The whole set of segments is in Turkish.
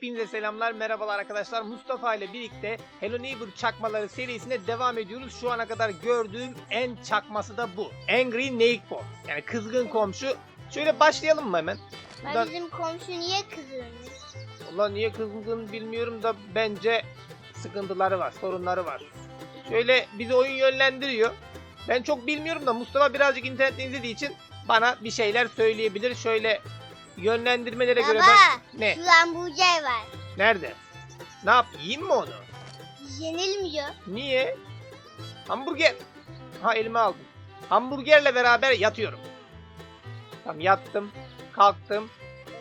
Hepinize selamlar, merhabalar arkadaşlar. Mustafa ile birlikte Hello Neighbor çakmaları serisine devam ediyoruz. Şu ana kadar gördüğüm en çakması da bu. Angry Neighbor. Yani kızgın komşu. Şöyle başlayalım mı hemen? Ben Buradan- bizim komşu niye kızıyormuş? Valla niye kızgın bilmiyorum da bence sıkıntıları var, sorunları var. Şöyle bizi oyun yönlendiriyor. Ben çok bilmiyorum da Mustafa birazcık internetten izlediği için bana bir şeyler söyleyebilir. Şöyle yönlendirmelere göre Baba, ben... Ne? şu hamburger var. Nerede? Ne yap? Yiyeyim mi onu? Yenilmiyor. Niye? Hamburger. Ha elime aldım. Hamburgerle beraber yatıyorum. Tamam yattım. Kalktım.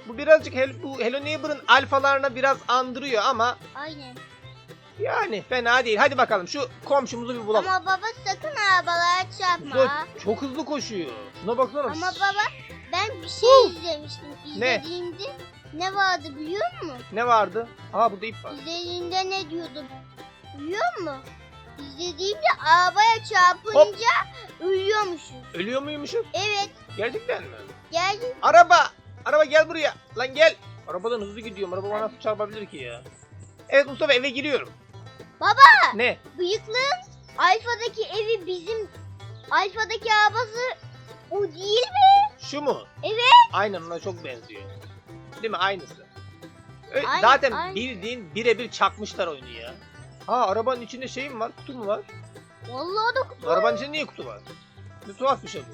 Bu birazcık Hel- bu Hello Neighbor'ın alfalarına biraz andırıyor ama Aynen. yani fena değil. Hadi bakalım şu komşumuzu bir bulalım. Ama baba sakın arabalara çarpma. Mustafa çok hızlı koşuyor. Şuna baksana. Ama baba bir şey izlemiştim. Ne? İzlediğimde ne vardı biliyor musun? Ne vardı? Aa burada ip var. İzlediğimde ne diyordum? Biliyor musun? İzlediğimde arabaya çarpınca ölüyormuşuz. Ölüyor muymuşuz? Evet. Gerçekten mi? Geldi. Araba! Araba gel buraya. Lan gel. Arabadan hızlı gidiyorum. Araba bana nasıl çarpabilir ki ya? Evet Mustafa eve giriyorum. Baba! Ne? Bıyıklığın Alfa'daki evi bizim Alfa'daki arabası o değil mi? Şu mu? Evet. Aynen ona çok benziyor. Değil mi? Aynısı. Ö- Aynen, Zaten aynen. bildiğin birebir çakmışlar oyunu ya. Ha arabanın içinde şey mi var? Kutu mu var? Vallahi da kutu. Arabanın içinde niye kutu var? Ne tuhaf bir şey bu.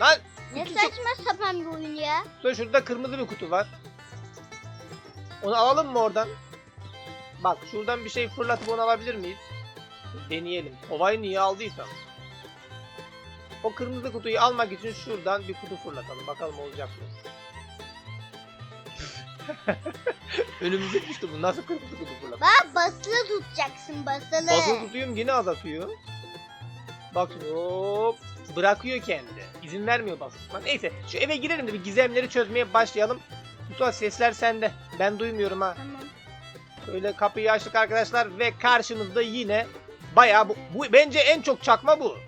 Lan Ne kutu- saçma sapan bir oyun ya. Sonra şurada kırmızı bir kutu var. Onu alalım mı oradan? Bak şuradan bir şey fırlatıp onu alabilir miyiz? Deneyelim. Kovayı niye aldıysam. O kırmızı kutuyu almak için şuradan bir kutu fırlatalım. Bakalım olacak mı? Önümüze düştü bu. Nasıl kırmızı kutu fırlat? Bak basılı tutacaksın basılı. Basılı tutuyorum yine az atıyor. Bak şimdi, hop. Bırakıyor kendi. İzin vermiyor basıp. Neyse şu eve girelim de bir gizemleri çözmeye başlayalım. Mustafa sesler sende. Ben duymuyorum ha. Tamam. Böyle kapıyı açtık arkadaşlar ve karşımızda yine bayağı bu, bu bence en çok çakma bu.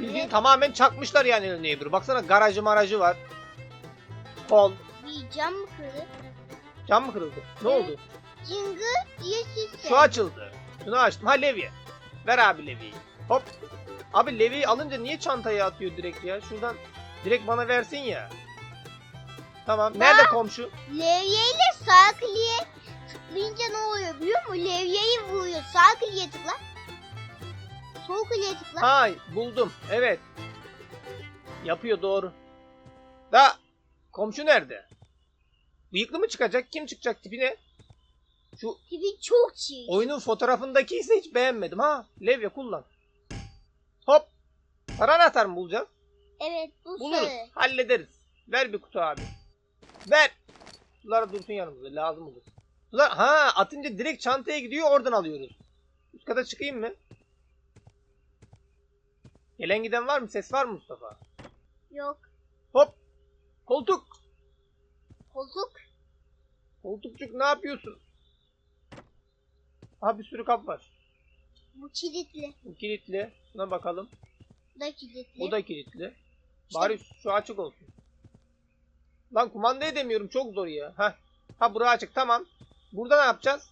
Bildiğin tamamen çakmışlar yani Hello Neighbor. Baksana garajı marajı var. Kol. Bir cam mı kırdı? Cam mı kırıldı? Ne Evet. oldu? Cıngı diye ses Şu açıldı. Şunu açtım. Ha levye. Ver abi levyeyi. Hop. Abi levyeyi alınca niye çantaya atıyor direkt ya? Şuradan direkt bana versin ya. Tamam. Nerede komşu? Levyeyle sağ kliye tıklayınca ne oluyor biliyor musun? Levyeyi vuruyor. Sağ kliye tıkla. Sol kliye tıkla. Hay buldum. Evet. Yapıyor doğru. Da komşu nerede? Bıyıklı mı çıkacak? Kim çıkacak tipine? Şu Tipi çok çiğ. oyunun fotoğrafındaki ise hiç beğenmedim ha. Levye kullan. Hop. Para anahtar mı bulacağız? Evet bu Buluruz. sarı. Hallederiz. Ver bir kutu abi. Ver. Sular dursun yanımızda. Lazım olur. Sular ha atınca direkt çantaya gidiyor oradan alıyoruz. Üst kata çıkayım mı? Gelen giden var mı? Ses var mı Mustafa? Yok. Hop. Koltuk. Koltuk. Koltukçuk ne yapıyorsun? Aha bir sürü kap var. Bu kilitli. Bu kilitli. Buna bakalım. Bu da kilitli. Bu da kilitli. Bari şu açık olsun. Lan kumanda edemiyorum çok zor ya. Heh. Ha bura açık tamam. Burada ne yapacağız?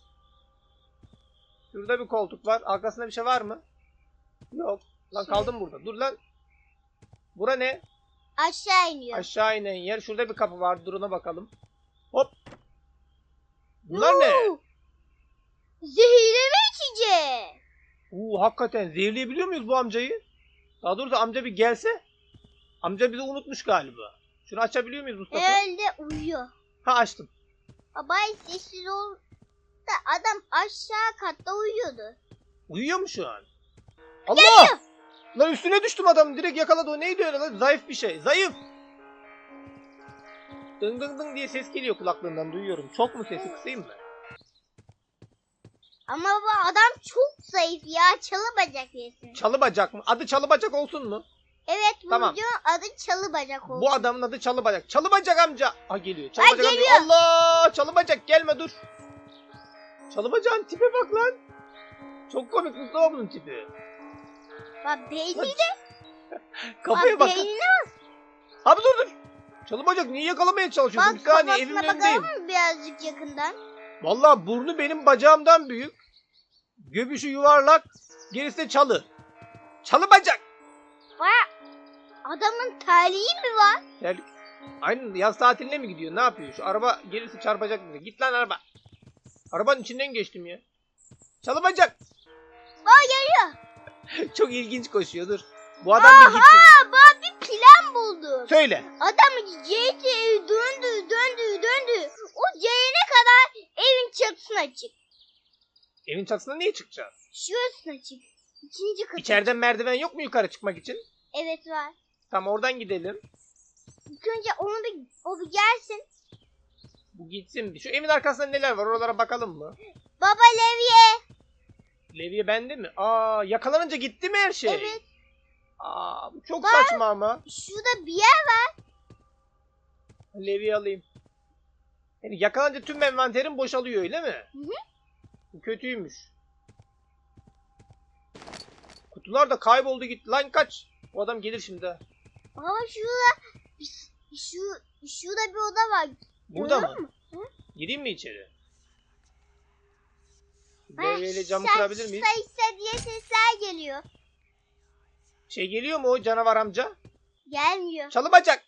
Şurada bir koltuk var. Arkasında bir şey var mı? Yok. Lan kaldım burada. Dur lan. Bura ne? Aşağı iniyor. Aşağı inen yer. Şurada bir kapı var. Dur ona bakalım. Hop. Bunlar ne? Oo! Zehirleme içeceği. Uuu hakikaten zehirleyebiliyor muyuz bu amcayı? Daha doğrusu amca bir gelse. Amca bizi unutmuş galiba. Şunu açabiliyor muyuz Mustafa? Herhalde uyuyor. Ha açtım. Babay sessiz ol. Da adam aşağı katta uyuyordu. Uyuyor mu şu an? Allah! Lan üstüne düştüm adam. Direkt yakaladı. O neydi öyle lan? Zayıf bir şey. Zayıf. Dıng dıng dıng diye ses geliyor kulaklığından duyuyorum. Çok mu sesi kısayım mı? Ama bu adam çok zayıf ya. Çalı bacak yesin. Çalı bacak mı? Adı çalı bacak olsun mu? Evet bu Tamam. videonun adı çalı bacak oldu. Bu adamın adı çalı bacak. Çalı bacak amca. Ha geliyor. Çalı Ha, bacak amca. geliyor. Allah! Çalı bacak gelme dur. Çalı bacağın tipe bak lan. Çok komik Mustafa bunun tipi. Bak beyni Lan, de Kafaya bak bak. beynine Abi dur dur. Çalı bacak niye yakalamaya çalışıyorsun? bak Bir saniye evimin önündeyim. mı birazcık yakından? Vallahi burnu benim bacağımdan büyük. Göbüşü yuvarlak. Gerisi de çalı. Çalı bacak. Baya adamın terliği mi var? Ter... Aynen yaz tatiline mi gidiyor? Ne yapıyor? Şu araba gerisi çarpacak bize. Git lan araba. Arabanın içinden geçtim ya. Çalı bacak. Aa geliyor. Çok ilginç koşuyor dur. Bu adam bir. Aa ben bir plan buldum. Söyle. Adam C'ye döndü döndü döndü. O C'ye kadar evin çatısına çık. Evin çatısına niye çıkacağız? Şurasına çık. İkinci katı. İçeriden merdiven yok mu yukarı çıkmak için? Evet var. Tamam oradan gidelim. İlk önce onu bir, o bir gelsin. Bu gitsin. Şu evin arkasında neler var? Oralara bakalım mı? Baba Levye. Levye bende mi? Aa yakalanınca gitti mi her şey? Evet. Aa bu çok Bak. saçma ama. Şurada bir yer var. Levye alayım. Yani yakalanınca tüm envanterim boşalıyor öyle mi? Hı hı. Bu kötüymüş. Kutular da kayboldu gitti. Lan kaç. Bu adam gelir şimdi. Baba şurada şu şurada bir oda var. Burada Görüyor mı? musun? Gireyim mi içeri? Ha, Levyeyle camı sen- kırabilir miyiz? sen diye sesler geliyor. Şey geliyor mu o canavar amca? Gelmiyor. Çalı bacak.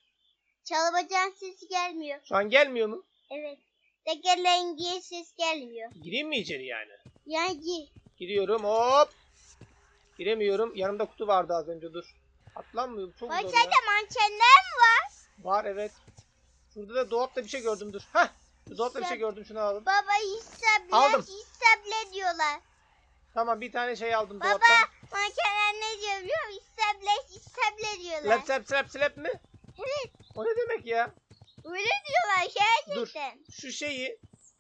Çalabacağın sesi gelmiyor. Şu an gelmiyor mu? Evet. Tekerleğin diye ses gelmiyor. Gireyim mi içeri yani? Yani gir. Giriyorum hop. Giremiyorum. Yanımda kutu vardı az önce dur. Atlanmıyorum çok zor ya. Başlarda mankenler mi var? Var evet. Şurada da dolapta bir şey gördüm dur. Hah. Dolapta bir şey gördüm şunu alalım. Baba hisaple, Aldım. hisaple diyorlar. Tamam bir tane şey aldım Baba dolaptan. mankenler ne diyor biliyor musun? Hisaple, hisaple diyorlar. Slap slap slap slap mi? Evet. O ne demek ya? Öyle diyorlar gerçekten. Şu şeyi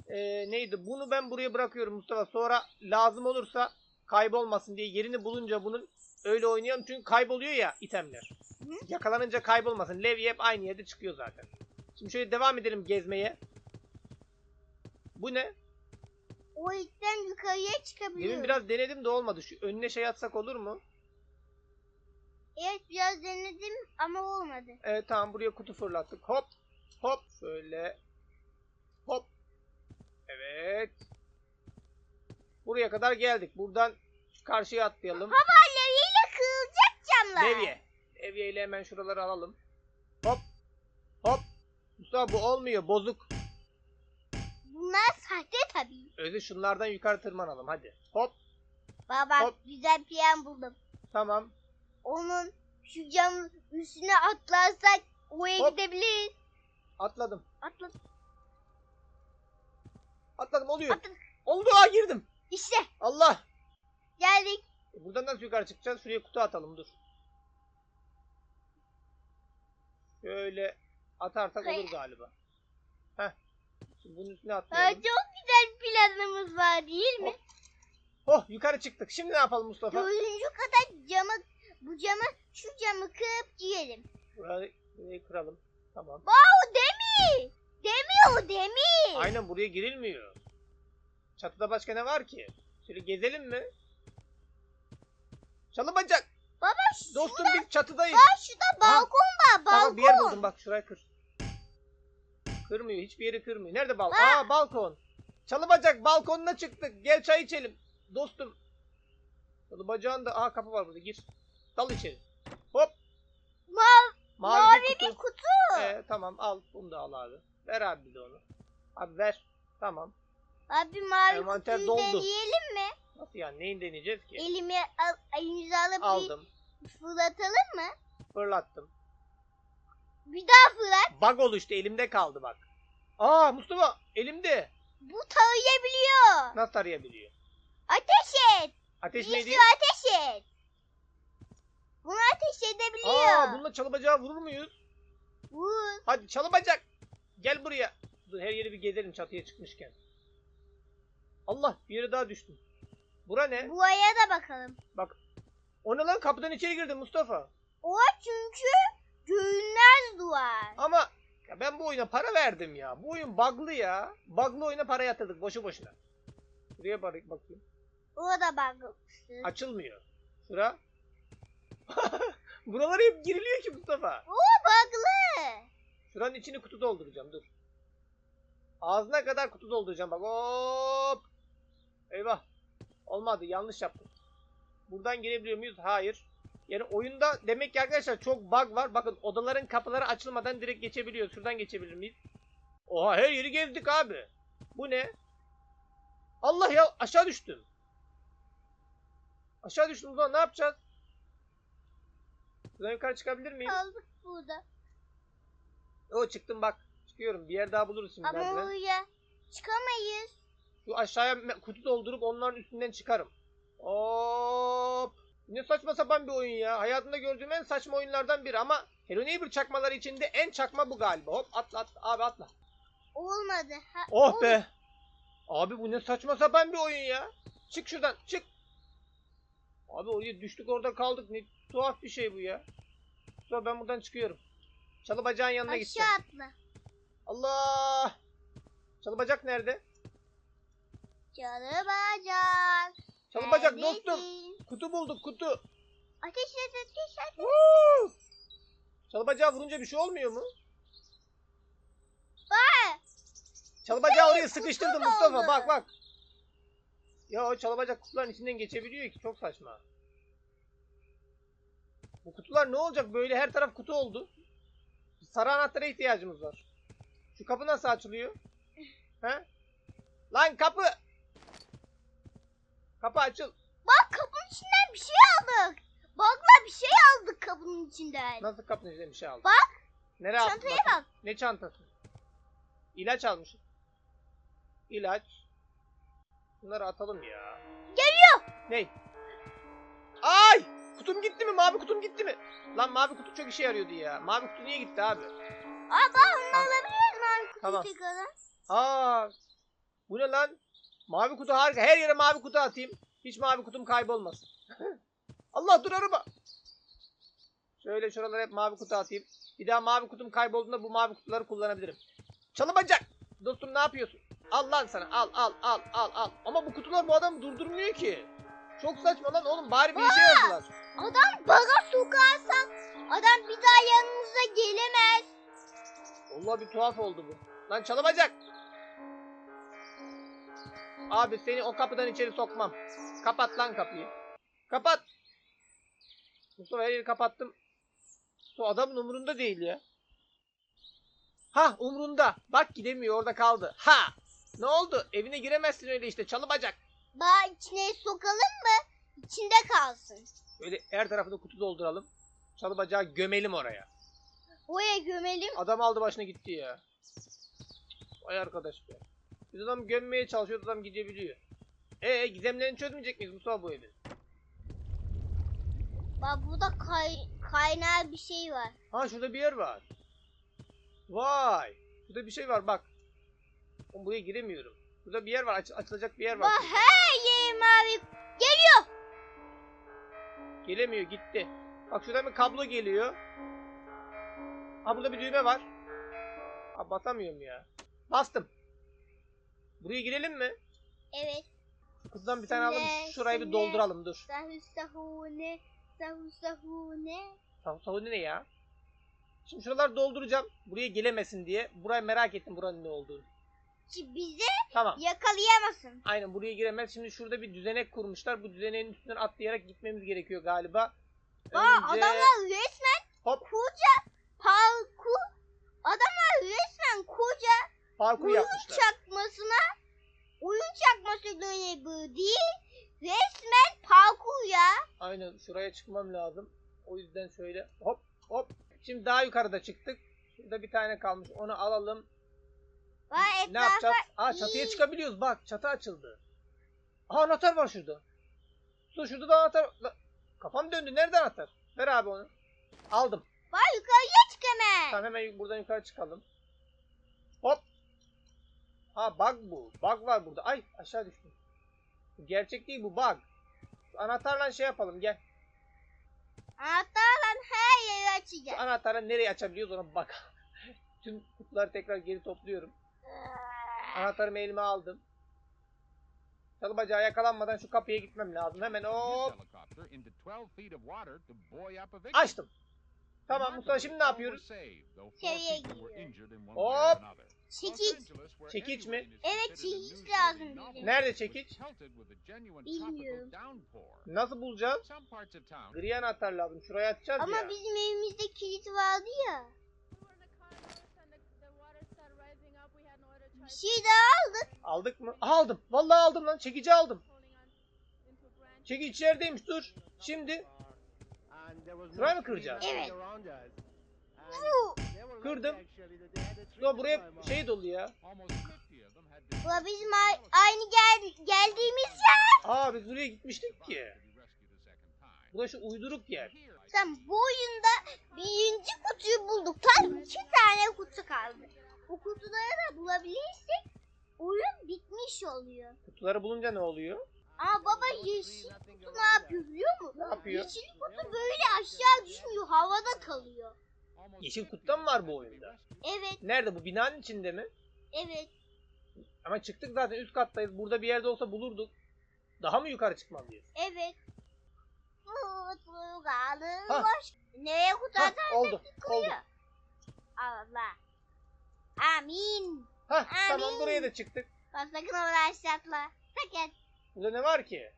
e, neydi? Bunu ben buraya bırakıyorum Mustafa. Sonra lazım olursa kaybolmasın diye yerini bulunca bunun öyle oynayalım. Çünkü kayboluyor ya itemler. Hı. Yakalanınca kaybolmasın. Levye hep aynı yerde çıkıyor zaten. Şimdi şöyle devam edelim gezmeye. Bu ne? O ilkten yukarıya çıkabiliyor. Demin biraz denedim de olmadı. Şu önüne şey atsak olur mu? Evet biraz denedim ama olmadı. Evet tamam buraya kutu fırlattık. Hop. Hop. Şöyle. Hop. Evet. Buraya kadar geldik. Buradan karşıya atlayalım. Baba levyeyle kırılacak camlar. Levye. Levye ile hemen şuraları alalım. Hop. Hop. Mustafa bu olmuyor. Bozuk. Bunlar sahte tabii. Öyle şunlardan yukarı tırmanalım. Hadi. Hop. Baba Hop. güzel plan buldum. Tamam. Onun şu camın üstüne atlarsak oraya Hop. gidebiliriz. Atladım. Atla. Atladım. Oluyor. Atladık. Oldu. Aa girdim. İşte Allah. geldik. E, Buradan nasıl yukarı çıkacağız? Şuraya kutu atalım. Dur. Şöyle atarsak olur galiba. Bunun üstüne Aa, atlayalım. çok güzel planımız var değil mi? Oh yukarı çıktık. Şimdi ne yapalım Mustafa? Dördüncü kata camı bu camı şu camı kırıp girelim. Burayı, burayı kıralım. Tamam. O demir. O demir. Aynen buraya girilmiyor. Çatıda başka ne var ki? Şöyle gezelim mi? Çalı bacak. Baba şu, Dostum biz çatıdayız. bak şurada balkon var balkon. Tamam bir yer buldum bak şurayı kır. Kırmıyor hiçbir yeri kırmıyor. Nerede balkon? Aa! Balkon. Çalı bacak balkonuna çıktık. Gel çay içelim. Dostum. Çalı bacağın da aa kapı var burada gir. Dal içeri. Hop. Mavi, Mavi, mavi bir kutu. bir kutu. Ee, tamam al bunu da al abi. Ver abi bir de onu. Abi ver. Tamam. Abi mavi Envanter kutuyu doldu. deneyelim mi? Nasıl yani neyin deneyeceğiz ki? Elimi al, elimize alıp Aldım. bir fırlatalım mı? Fırlattım. Bir daha fırlat. Bug oluştu elimde kaldı bak. Aa Mustafa elimde. Bu tarayabiliyor. Nasıl tarayabiliyor? Ateş et. Ateş Bir neydi? sürü ateş et. Bunu ateş edebiliyor. Aa bununla çalı bacağı vurur muyuz? Vur. Hadi çalı bacak. Gel buraya. Dur her yeri bir gezelim çatıya çıkmışken. Allah bir yere daha düştüm. Bura ne? Buraya da bakalım. Bak. O ne lan kapıdan içeri girdim Mustafa. O çünkü görünmez duvar. Ama ya ben bu oyuna para verdim ya. Bu oyun bug'lı ya. Bug'lı oyuna para yatırdık boşu boşuna. Buraya bak bakayım. Orada bak. Açılmıyor. Şura. Buralara hep giriliyor ki Mustafa. O bug'lı. Şuranın içini kutu dolduracağım dur. Ağzına kadar kutu dolduracağım bak. Hop. Eyvah. Olmadı. Yanlış yaptım. Buradan girebiliyor muyuz? Hayır. Yani oyunda demek ki arkadaşlar çok bug var. Bakın odaların kapıları açılmadan direkt geçebiliyoruz. Şuradan geçebilir miyiz? Oha her yeri gezdik abi. Bu ne? Allah ya aşağı düştüm. Aşağı düştüm zaman ne yapacağız? Buradan yukarı çıkabilir miyim? Kaldık burada. O çıktım bak. Çıkıyorum. Bir yer daha buluruz şimdi. Ama oraya çıkamayız. Şu aşağıya kutu doldurup onların üstünden çıkarım. Hop. Ne saçma sapan bir oyun ya. Hayatımda gördüğüm en saçma oyunlardan biri ama Hello Neighbor çakmaları içinde en çakma bu galiba. Hop atla atla abi atla. Olmadı. Ha, Oh oldu. be. Abi bu ne saçma sapan bir oyun ya. Çık şuradan çık. Abi oraya düştük orada kaldık. Ne tuhaf bir şey bu ya. Sonra ben buradan çıkıyorum. Çalı bacağın yanına gideceğim. Aşağı atla. Allah. Çalı bacak nerede? Canı bacak. Çalı bacak dostum. Kutu bulduk kutu. Ateş et ateş et. Woo! Çalı bacağı vurunca bir şey olmuyor mu? Bak. Çalı bacağı oraya sıkıştırdı kutu Mustafa oldu. bak bak. Ya o çalı bacak kutuların içinden geçebiliyor ki çok saçma. Bu kutular ne olacak böyle her taraf kutu oldu. Sarı anahtara ihtiyacımız var. Şu kapı nasıl açılıyor? He? Lan kapı! Kapı açıl. Bak kapının içinden bir şey aldık. Bakla bir şey aldık kapının içinden. Nasıl kapının içinden bir şey aldın? Bak. Nereye attın? Çantaya bak. Ne çantası? İlaç almışız. İlaç. Bunları atalım ya. Geliyor. Ne? Ay! Kutum gitti mi? Mavi kutum gitti mi? Lan mavi kutu çok işe yarıyordu ya. Mavi kutu niye gitti abi? Aa bak onu alabiliriz mavi kutuyu Tamam. tekrardan. Aa! Bu ne lan? Mavi kutu harika. Her yere mavi kutu atayım. Hiç mavi kutum kaybolmasın. Allah dur araba. Şöyle şuralara hep mavi kutu atayım. Bir daha mavi kutum kaybolduğunda bu mavi kutuları kullanabilirim. Çalı bacak. Dostum ne yapıyorsun? Al lan sana. Al al al al al. Ama bu kutular bu adamı durdurmuyor ki. Çok saçma lan oğlum. Bari bir işe yazdılar. Adam baga sokarsak adam bir daha yanımıza gelemez. Allah bir tuhaf oldu bu. Lan çalı bacak. Abi seni o kapıdan içeri sokmam. Kapat lan kapıyı. Kapat. Mustafa her yeri kapattım. Bu adamın umurunda değil ya. Ha umrunda. Bak gidemiyor orada kaldı. Ha. Ne oldu? Evine giremezsin öyle işte çalı bacak. Bağ içine sokalım mı? İçinde kalsın. Böyle her tarafını kutu dolduralım. Çalı bacağı gömelim oraya. Oraya gömelim. Adam aldı başına gitti ya. Vay arkadaş be. Biz adam gömmeye çalışıyoruz adam gidebiliyor. Ee gizemlerini çözmeyecek miyiz Mustafa bu evin? Bak burada kay kaynağı bir şey var. Ha şurada bir yer var. Vay. Şurada bir şey var bak. Oğlum buraya giremiyorum. Burada bir yer var. aç- açılacak bir yer var. Bak her yer mavi. Geliyor. Gelemiyor gitti. Bak şuradan bir kablo geliyor. Ha burada bir düğme var. Ha basamıyorum ya. Bastım. Buraya girelim mi? Evet. Kızdan bir tane alalım. Şurayı bir dolduralım dur. Sahu. Sahu ne ya? Şimdi şuraları dolduracağım. Buraya gelemesin diye. Burayı merak ettim buranın ne olduğunu. Ki bizi Tamam. yakalayamasın. Aynen buraya giremez. Şimdi şurada bir düzenek kurmuşlar. Bu düzeneğin üstünden atlayarak gitmemiz gerekiyor galiba. Aa, Önce- adamlar resmen Hop. koca parkur. Adamlar resmen koca parkur yapmışlar. çakmasına oyun çakması bu değil. Resmen parkur ya. Aynen şuraya çıkmam lazım. O yüzden şöyle hop hop. Şimdi daha yukarıda çıktık. Şurada bir tane kalmış. Onu alalım. Bak Ne yapacağız? Aa çatıya iyi. çıkabiliyoruz. Bak çatı açıldı. Aa anahtar var şurada. Dur şurada da anahtar. Kafam döndü. Nerede anahtar? Ver abi onu. Aldım. Bak yukarıya çık hemen. Tamam hemen buradan yukarı çıkalım. Hop. Ha bug bu. Bug var burada. Ay aşağı düştüm. Gerçek değil bu bug. Şu Anahtarla şey yapalım gel. Anahtarla her yeri Şu açacağız. anahtarla nereye açabiliyoruz ona bak. Tüm kutuları tekrar geri topluyorum. Anahtarımı elime aldım. Çalı bacağı yakalanmadan şu kapıya gitmem lazım. Hemen hop. helicopter into 12 feet of water to buoy up a victim. Açtım. Tamam Mustafa şimdi ne yapıyoruz? Seviyeye gidiyor. Hop. Where Çekiç mi? Evet, çekiç lazım bize. Nerede çekiç? Bilmiyorum. Nasıl bulacağız? Gri anahtar lazım. Şuraya atacağız Ama ya. bizim evimizde kilit vardı ya. Bir şey daha aldık. Aldık mı? Aldım. Vallahi aldım lan. Çekici aldım. Çekiç yerdeymiş dur. Şimdi Şurayı mı kıracağız? Evet. Bu. Kırdım. Ya buraya şey dolu ya. Almost 50 of them had been Bu bizim ay- aynı gel geldiğimiz yer. Aa biz buraya gitmiştik ki. Bu şu uyduruk yer. Sen bu oyunda birinci kutuyu bulduk. Tam iki tane kutu kaldı. O kutuları da bulabilirsek oyun bitmiş oluyor. Kutuları bulunca ne oluyor? Ama baba yeşil kutu ne yapıyor biliyor musun? Ne yapıyor? Yeşil kutu böyle aşağı düşmüyor. Havada kalıyor. Yeşil 50 kutuda mı var bu oyunda? Evet, Nerede bu? Binanın içinde mi? evet. Ama çıktık zaten üst kattayız. Burada bir yerde olsa bulurduk. Daha mı yukarı çıkmalıyız? Evet. Kalın Ha. kutu Hah atarsak oldu. Oldu. Allah. Amin. Hah tamam Amin. buraya da çıktık. Bak sakın onu aşağıtla. Sakın. Burada ne var ki?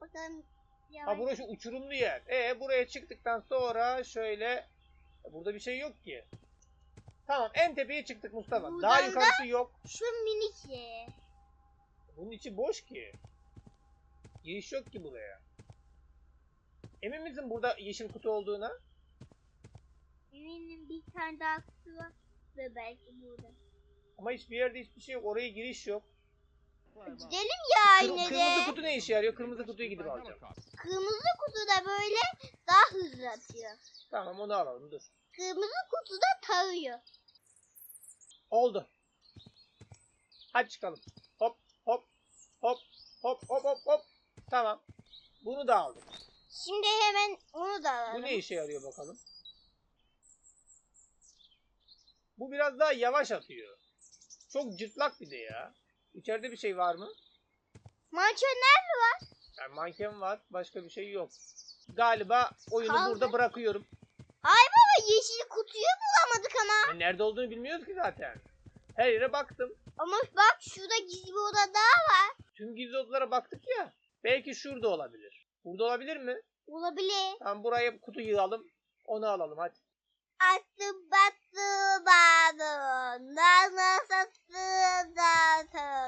Bakalım. Ha Yavaş. burası uçurumlu yer. E buraya çıktıktan sonra şöyle burada bir şey yok ki. Tamam en tepeye çıktık Mustafa. Daha Buradan da- yukarısı yok. Şu minik ye. Bunun içi boş ki. Giriş yok ki buraya. Emin misin burada yeşil kutu olduğuna? Eminim bir tane daha kutu var. Ve belki burada. Ama hiçbir yerde hiçbir şey yok. Oraya giriş yok. Gidelim ya Kır- yine kırmızı de. kutu ne işe yarıyor? Kırmızı kutuyu gidip alacağım. Kırmızı kutu da böyle daha hızlı atıyor. Tamam onu alalım dur. Kırmızı kutu da tarıyor. Oldu. Hadi çıkalım. Hop hop hop hop hop hop hop. Tamam. Bunu da aldım. Şimdi hemen onu da Bu alalım. ne işe yarıyor bakalım. Bu biraz daha yavaş atıyor. Çok cırtlak bir de ya. İçeride bir şey var mı? Mançönler mi var? Yani manken var. Başka bir şey yok. Galiba oyunu Kaldı. burada bırakıyorum. Ay baba yeşil kutuyu bulamadık ama. E, nerede olduğunu bilmiyoruz ki zaten. Her yere baktım. Ama bak şurada gizli bir oda daha var. Tüm gizli odalara baktık ya. Belki şurada olabilir. Burada olabilir mi? Olabilir. Tamam buraya kutu yığalım. Onu alalım hadi. Attı battı bağdı. Nasıl sattı Kumamamanın.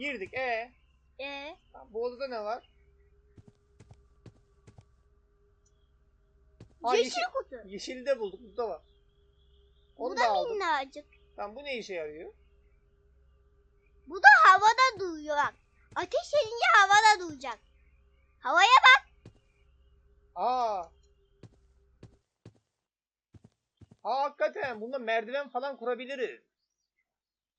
Girdik. E Ee, Tamam, bu odada ne var? Aa, yeşil, yeşil, kutu. yeşili de bulduk Mustafa. Onu Bu da da aldım. minnacık. Tamam bu ne işe yarıyor? Bu da havada duruyor bak. Ateş edince havada duracak. Havaya bak. Aa. Aa hakikaten bunda merdiven falan kurabiliriz.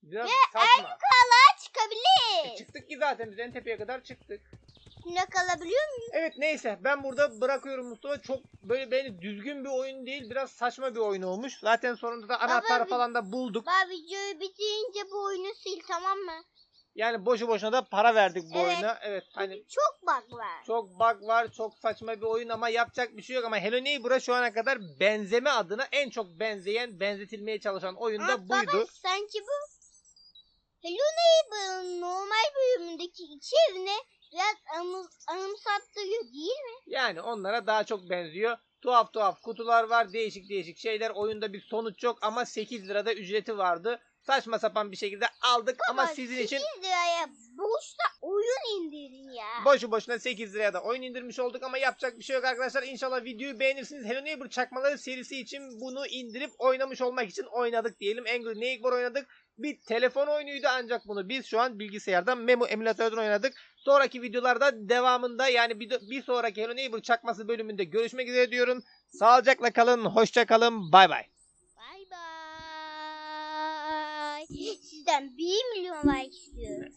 Biraz saçma. Yukarılara E, çıkabilir. çıktık ki zaten biz en tepeye kadar çıktık. Üstüne kalabiliyor muyum? Evet neyse ben burada bırakıyorum Mustafa. Çok böyle beni düzgün bir oyun değil biraz saçma bir oyun olmuş. Zaten sonunda da anahtar falan da bulduk. Bak videoyu bitirince bu oyunu sil tamam mı? Yani boşu boşuna da para verdik bu Evet. oyuna. Evet hani Çok bug var. çok bug var, çok saçma bir oyun ama yapacak bir şey yok ama Hello Neighbor'a şu ana kadar benzeme adına en çok benzeyen, benzetilmeye çalışan oyun da Aa, buydu. Baba sanki bu Hello Neighbor'ın normal bölümündeki içeriğine biraz anım, anımsattırıyor değil mi? Yani onlara daha çok benziyor. Tuhaf tuhaf kutular var, değişik değişik şeyler. Oyunda bir sonuç yok ama 8 lirada ücreti vardı. Saçma sapan bir şekilde aldık ama Baba, sizin için 8 liraya boşta oyun indirin ya. boşu boşuna 8 liraya da oyun indirmiş olduk ama yapacak bir şey yok arkadaşlar. İnşallah videoyu beğenirsiniz. Hello Neighbor çakmaları serisi için bunu indirip oynamış olmak için oynadık diyelim. Angry Neighbor oynadık. Bir telefon oyunuydu ancak bunu biz şu an bilgisayardan Memo emülatörden oynadık. Sonraki videolarda devamında yani bir, bir sonraki Hello Neighbor çakması bölümünde görüşmek üzere diyorum. Sağlıcakla kalın, hoşça kalın, bay bay. Bay bay. Sizden 1 milyon like istiyorum.